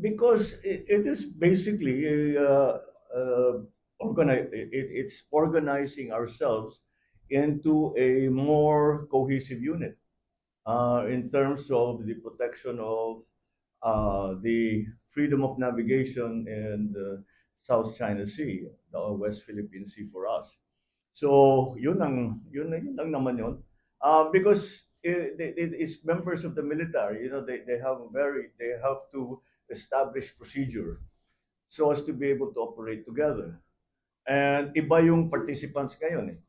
Because it, it is basically uh, uh, organi- it, it's organizing ourselves into a more cohesive unit uh, in terms of the protection of uh, the freedom of navigation in the South China Sea, the West Philippine Sea for us. So yun ang yun, yun lang naman yun. Uh, because it, it, it's members of the military, you know, they, they have very they have to establish procedure so as to be able to operate together. And iba yung participants ngayon eh.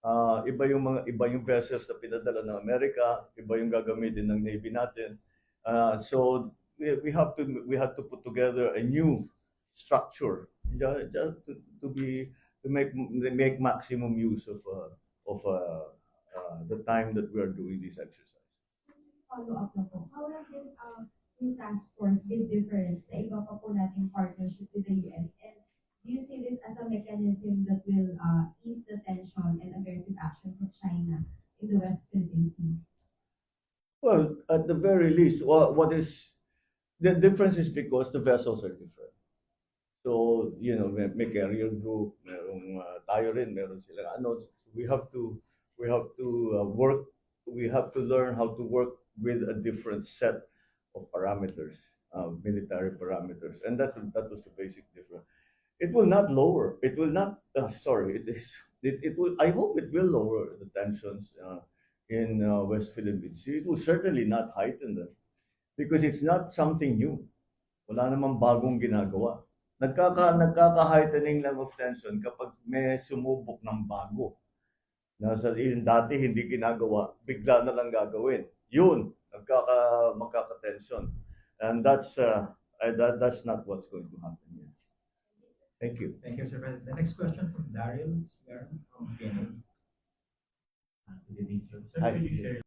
Ah, iba yung mga iba yung vessels na pinadala ng Amerika, iba yung gagamitin ng Navy natin. Ah, so we, we have to we have to put together a new structure just, just to, to be to make make maximum use of uh, of uh, uh, the time that we are doing this exercise. follow-up na po. How has this new task force been different sa iba pa po nating partnership with the US? And do you see this as a mechanism that will uh, ease the tension and aggressive actions of China in the West Philippine Sea? Well, at the very least, what, what is the difference is because the vessels are different. So, you know, may, may carrier group, merong uh, tayo rin, sila ano, we have to we have to uh, work we have to learn how to work with a different set of parameters, uh, military parameters. And that's that was the basic difference. It will not lower, it will not uh, sorry, it is it, it will I hope it will lower the tensions uh, in uh, West Philippine Sea. It will certainly not heighten them because it's not something new. Wala namang bagong ginagawa. Nagkaka, nagkaka-heightening lang of tension kapag may sumubok ng bago. Na sa yung dati hindi ginagawa, bigla na lang gagawin. Yun, nagkaka, magkaka-tension. And that's, uh, I- that, that's not what's going to happen here. Thank you. Thank you, Mr. President. The next question from Daryl Square from PNA. Uh, Good evening, sir. Sir, could you share